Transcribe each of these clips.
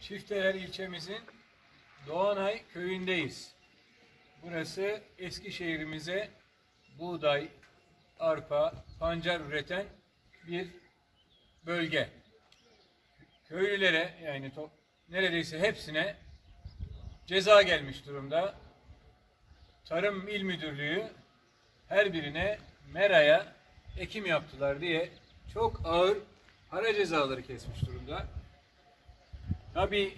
Çifteler ilçemizin Doğanay köyündeyiz. Burası Eskişehir'imize buğday, arpa, pancar üreten bir bölge. Köylülere yani neredeyse hepsine ceza gelmiş durumda. Tarım İl Müdürlüğü her birine meraya ekim yaptılar diye çok ağır para cezaları kesmiş durumda. Tabii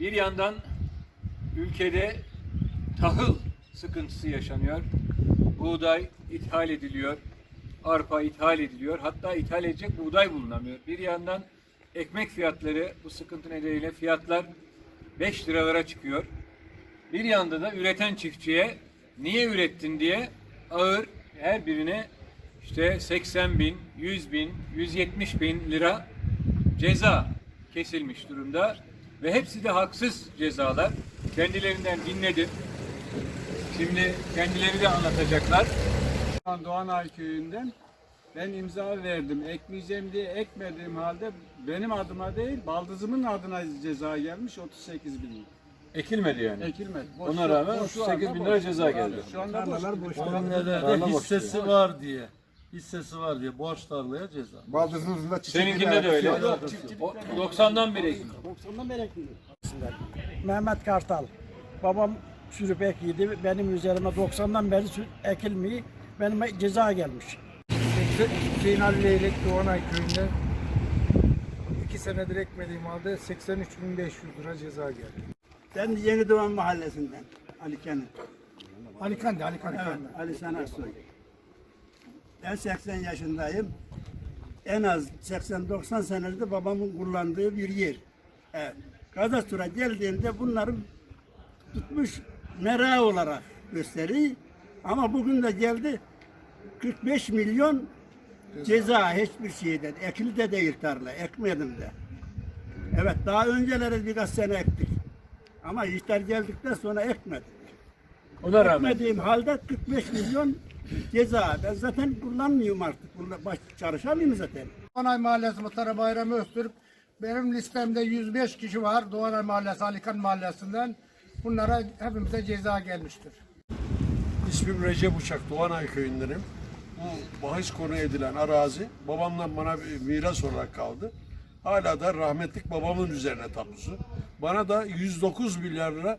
bir yandan ülkede tahıl sıkıntısı yaşanıyor. Buğday ithal ediliyor. Arpa ithal ediliyor. Hatta ithal edecek buğday bulunamıyor. Bir yandan ekmek fiyatları bu sıkıntı nedeniyle fiyatlar 5 liralara çıkıyor. Bir yanda da üreten çiftçiye niye ürettin diye ağır her birine işte 80 bin, 100 bin, 170 bin lira ceza kesilmiş durumda. Ve hepsi de haksız cezalar. Kendilerinden dinledim. Şimdi kendileri de anlatacaklar. Ben Doğanay köyünden ben imza verdim. Ekmeyeceğim diye ekmediğim halde benim adıma değil baldızımın adına ceza gelmiş 38 bin lira. Ekilmedi yani. Ekilmedi. Ona rağmen şu 38 anda bin lira boş. ceza geldi. Şu anda boş. Onun nedeni Tarla de boş hissesi var diye. Hissesi var diye borç tarlaya ceza. Baldızın ucunda çiçek Seninkinde de öyle. O 90'dan beri ekildi. 90'dan beri ekliyor. Mehmet Kartal. Babam sürüp ekiydi. Benim üzerime 90'dan beri sü- ekilmiyor. Benim ceza gelmiş. Hüseyin Ali Leylek Doğanay köyünde iki senedir ekmediğim halde 83.500 lira ceza geldi. Ben Yeni Doğan Mahallesi'nden Ali Kenan. Ali Kandi, Ali Kandi. Evet, Ali Sen Aksoy. Ben 80 yaşındayım. En az 80-90 senedir babamın kullandığı bir yer. Evet. Kadastura geldiğinde bunları tutmuş mera olarak gösteriyor. Ama bugün de geldi 45 milyon ceza hiçbir şeyden. Ekili de değil tarla. Ekmedim de. Evet daha önceleri birkaç sene ektik. Ama işler geldikten sonra ekmedik. Ona rağmen. Etmediğim halde 45 milyon ceza. Ben zaten kullanmıyorum artık. Bununla Baş, çalışamıyorum zaten. Doğanay Mahallesi Muhtarı Bayram Öztürk. Benim listemde 105 kişi var Doğanay Mahallesi, Alikan Mahallesi'nden. Bunlara hepimize ceza gelmiştir. İsmim Recep Uçak, Doğanay köyündenim. Bu bahis konu edilen arazi babamdan bana bir miras olarak kaldı. Hala da rahmetlik babamın üzerine tapusu. Bana da 109 milyar lira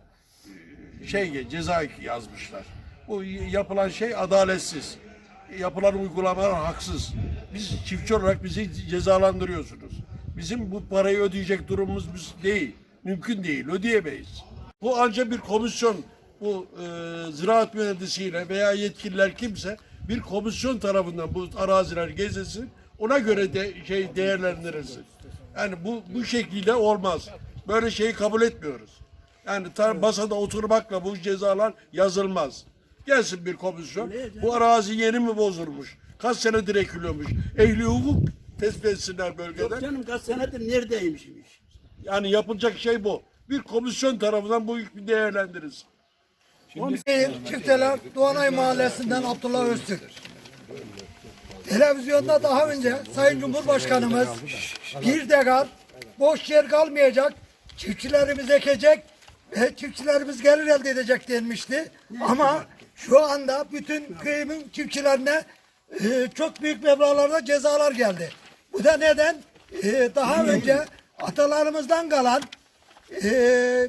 şey ceza yazmışlar. Bu yapılan şey adaletsiz. Yapılan uygulamalar haksız. Biz çiftçi olarak bizi cezalandırıyorsunuz. Bizim bu parayı ödeyecek durumumuz biz değil. Mümkün değil. Ödeyemeyiz. Bu ancak bir komisyon bu e, ziraat mühendisiyle veya yetkililer kimse bir komisyon tarafından bu araziler gezilsin. Ona göre de şey değerlendirilsin. Yani bu bu şekilde olmaz. Böyle şeyi kabul etmiyoruz. Yani tar masada oturmakla bu cezalar yazılmaz. Gelsin bir komisyon. Bu arazi yeni mi bozulmuş? Kaç senedir ekiliyormuş? Ehli hukuk tespit etsinler Yok bölgeden. canım kaç senedir neredeymişmiş. Yani yapılacak şey bu. Bir komisyon tarafından bu hükmü değerlendirilsin. Çifteler Doğanay Mahallesi'nden Abdullah Öztürk. Televizyonda daha önce Sayın Cumhurbaşkanımız bir dekar boş yer kalmayacak, çiftçilerimiz ekecek ve çiftçilerimiz gelir elde edecek denmişti. Ama şu anda bütün köyümün çiftçilerine e, çok büyük meblağlarda cezalar geldi. Bu da neden? E, daha önce atalarımızdan kalan e,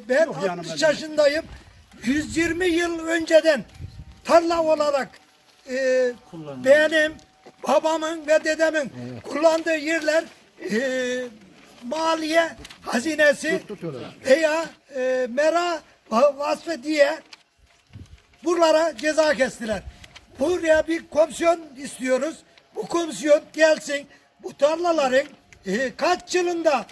ben 60 yaşındayım. 120 yıl önceden tarla olarak e, benim babamın ve dedemin kullandığı yerler e, maliye hazinesi veya e, mera va- vasfı diye buralara ceza kestiler. Buraya bir komisyon istiyoruz. Bu komisyon gelsin. Bu tarlaların e, kaç yılında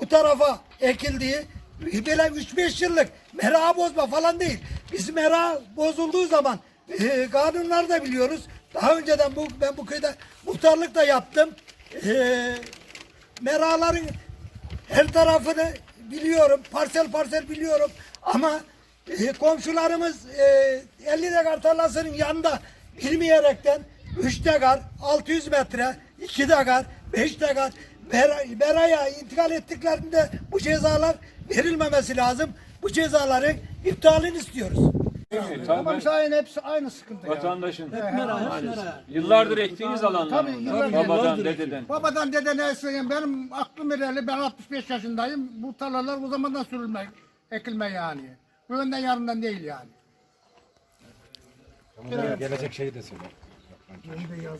bu tarafa ekildiği böyle 3-5 yıllık mera bozma falan değil. Biz mera bozulduğu zaman e, kanunları da biliyoruz. Daha önceden bu ben bu köyde muhtarlık da yaptım. E, meraların her tarafını biliyorum. Parsel parsel biliyorum. Ama e, komşularımız e, 50 dekar tarlasının yanında bilmeyerekten 3 dekar, 600 metre, 2 dekar, 5 dekar Mera'ya intikal ettiklerinde bu cezalar verilmemesi lazım. Bu cezaların iptalini istiyoruz. Tamam, Sayın hepsi aynı sıkıntı ya. vatandaşın yıllardır ektiğiniz alanlar. Tabii, yıllardır- Babadan, dededen. Babadan dedene söyleyeyim benim aklım ilerli ben 65 yaşındayım. Bu tarlalar o zamandan sürülme, ekilme yani. Bugünden yarından değil yani.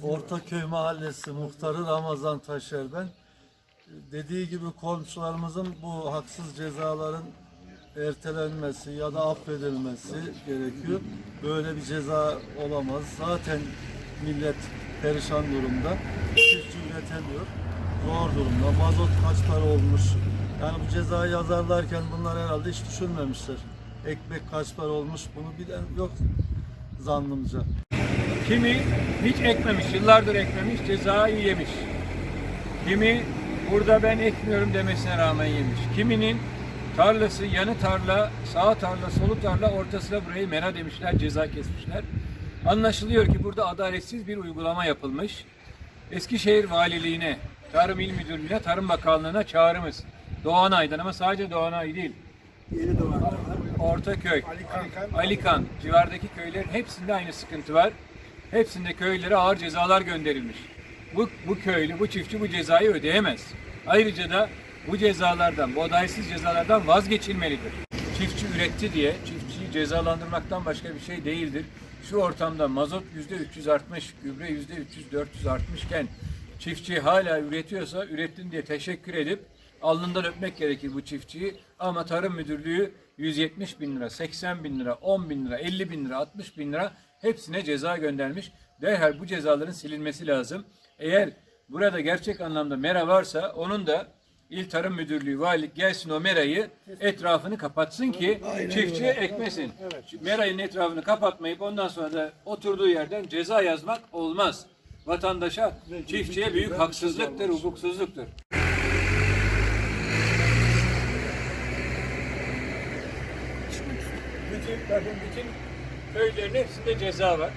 Ortaköy Mahallesi muhtarı Ramazan Taşer ben. Dediği gibi komşularımızın bu haksız cezaların ertelenmesi ya da affedilmesi gerekiyor. Böyle bir ceza olamaz. Zaten millet perişan durumda. Çiftçi üretemiyor. Zor durumda. Mazot kaç para olmuş. Yani bu cezayı yazarlarken bunlar herhalde hiç düşünmemişler. Ekmek kaç para olmuş bunu bilen yok zannımca. Kimi hiç ekmemiş, yıllardır ekmemiş, cezayı yemiş. Kimi burada ben ekmiyorum demesine rağmen yemiş. Kiminin tarlası yanı tarla, sağ tarla, solu tarla, ortasına burayı mera demişler, ceza kesmişler. Anlaşılıyor ki burada adaletsiz bir uygulama yapılmış. Eskişehir Valiliğine, Tarım İl Müdürlüğü'ne, Tarım Bakanlığı'na çağrımız. Doğanay'dan ama sadece Doğanay değil. Yeni doğan. Ortaköy, Alikan, civardaki köylerin hepsinde aynı sıkıntı var. Hepsinde köylere ağır cezalar gönderilmiş. Bu, bu köylü, bu çiftçi bu cezayı ödeyemez. Ayrıca da bu cezalardan, bu adayetsiz cezalardan vazgeçilmelidir. Çiftçi üretti diye çiftçiyi cezalandırmaktan başka bir şey değildir. Şu ortamda mazot yüzde 300 artmış, gübre yüzde 300-400 artmışken çiftçi hala üretiyorsa ürettin diye teşekkür edip alnından öpmek gerekir bu çiftçiyi. Ama Tarım Müdürlüğü 170 bin lira, 80 bin lira, 10 bin lira, 50 bin lira, 60 bin lira hepsine ceza göndermiş. Derhal bu cezaların silinmesi lazım. Eğer burada gerçek anlamda mera varsa onun da İl Tarım Müdürlüğü, valilik gelsin o merayı etrafını kapatsın ki çiftçi ekmesin. Merayın etrafını kapatmayıp ondan sonra da oturduğu yerden ceza yazmak olmaz. Vatandaşa, çiftçiye büyük haksızlıktır, hukuksuzluktur. Bakın bütün köylerin hepsinde ceza var.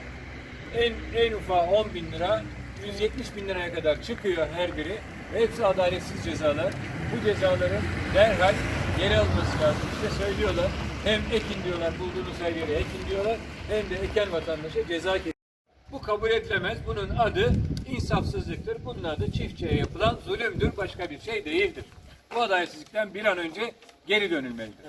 En, en ufağı 10 bin lira, 170 bin liraya kadar çıkıyor her biri. Hepsi adaletsiz cezalar. Bu cezaların derhal geri alınması lazım. İşte söylüyorlar. Hem ekin diyorlar, bulduğunuz her yere ekin diyorlar. Hem de eken vatandaşa ceza kesiyorlar. Bu kabul edilemez. Bunun adı insafsızlıktır. Bunun adı çiftçiye yapılan zulümdür. Başka bir şey değildir. Bu adaletsizlikten bir an önce geri dönülmelidir.